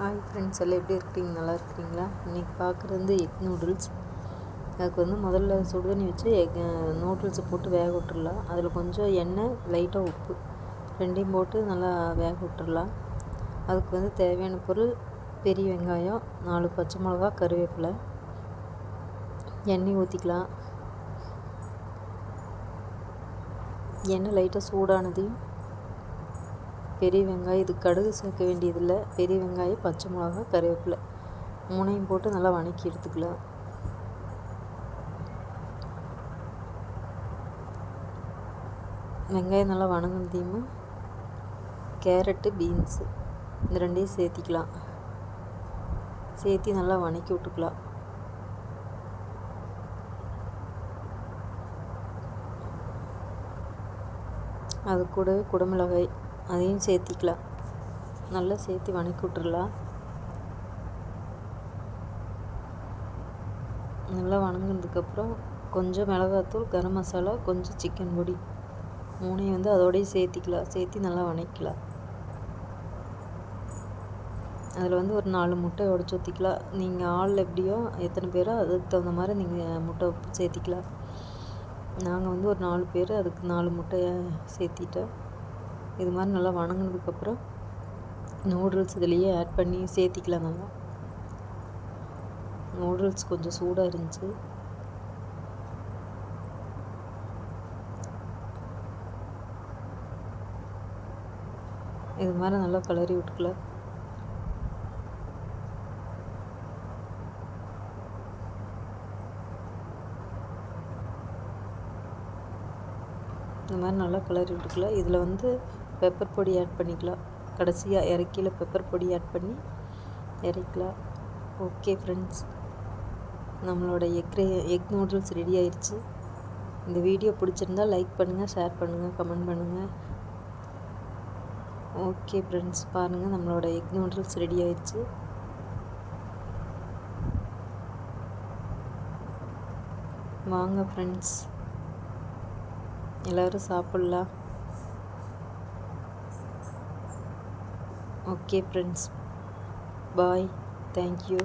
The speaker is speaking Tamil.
ஹாய் ஃப்ரெண்ட்ஸ் எல்லாம் எப்படி இருக்கிறீங்க நல்லா இருக்கிறீங்களா? இன்றைக்கி பார்க்குறது வந்து எக் நூடுல்ஸ் அதுக்கு வந்து முதல்ல சுடுதண்ணி வச்சு எக் நூடுல்ஸை போட்டு வேக விட்டுடலாம் அதில் கொஞ்சம் எண்ணெய் லைட்டாக உப்பு ரெண்டையும் போட்டு நல்லா வேக விட்டுறலாம். அதுக்கு வந்து தேவையான பொருள் பெரிய வெங்காயம் நாலு பச்சை மிளகா கருவேப்பிலை. எண்ணெய் ஊற்றிக்கலாம் எண்ணெய் லைட்டாக சூடானதையும் பெரிய வெங்காயம் இது கடுகு சேர்க்க வேண்டியதில்லை. பெரிய வெங்காயம் பச்சை மிளகா கருவேப்பிலை. மூணையும் போட்டு நல்லா வணக்கி எடுத்துக்கலாம் வெங்காயம் நல்லா வணங்கினதையும் கேரட்டு பீன்ஸு இந்த ரெண்டையும் சேர்த்திக்கலாம். சேர்த்தி நல்லா வணக்கி விட்டுக்கலாம். அது கூடவே குடமிளகாய். அதையும் சேர்த்திக்கலாம். நல்லா சேர்த்து வணக்கி விட்டுறலாம். நல்லா வணங்கினதுக்கப்புறம் கொஞ்சம் மிளகாத்தூள் கரம் மசாலா கொஞ்சம் சிக்கன் பொடி. மூணையும் வந்து அதோடய சேர்த்திக்கலாம். சேர்த்தி நல்லா வணக்கலாம் அதில் வந்து ஒரு நாலு முட்டை உடச்சி ஊற்றிக்கலாம் நீங்கள் ஆள் எப்படியோ எத்தனை பேரோ அதுக்கு தகுந்த மாதிரி நீங்கள் முட்டை சேர்த்திக்கலாம். நாங்கள் வந்து ஒரு நாலு பேர் அதுக்கு நாலு முட்டையை சேர்த்திட்டோம். இது மாதிரி நல்லா வணங்கினதுக்கப்புறம் நூடுல்ஸ் இதுலேயே ஆட் பண்ணி சேர்த்திக்கலாம் நல்லா. நூடுல்ஸ் கொஞ்சம் சூடாக இருந்துச்சு. இது மாதிரி நல்லா கலரி விட்டுக்கலாம். இந்த மாதிரி நல்லா கிளறி விட்டுக்கலாம் இதில் வந்து பெப்பர் பொடி ஆட் பண்ணிக்கலாம். கடைசியாக இறக்கியில் பெப்பர் பொடி ஆட் பண்ணி இறக்கலாம் ஓகே ஃப்ரெண்ட்ஸ் நம்மளோட எக் எக் நூடுல்ஸ் ரெடி ஆயிடுச்சு இந்த வீடியோ பிடிச்சிருந்தால் லைக் பண்ணுங்கள் ஷேர் பண்ணுங்கள் கமெண்ட் பண்ணுங்கள் ஓகே ஃப்ரெண்ட்ஸ் பாருங்கள் நம்மளோட எக் நூடுல்ஸ் ரெடி ஆயிடுச்சு வாங்க ஃப்ரெண்ட்ஸ் எல்லோரும் சாப்பிட்லாம். Okay friends bye thank you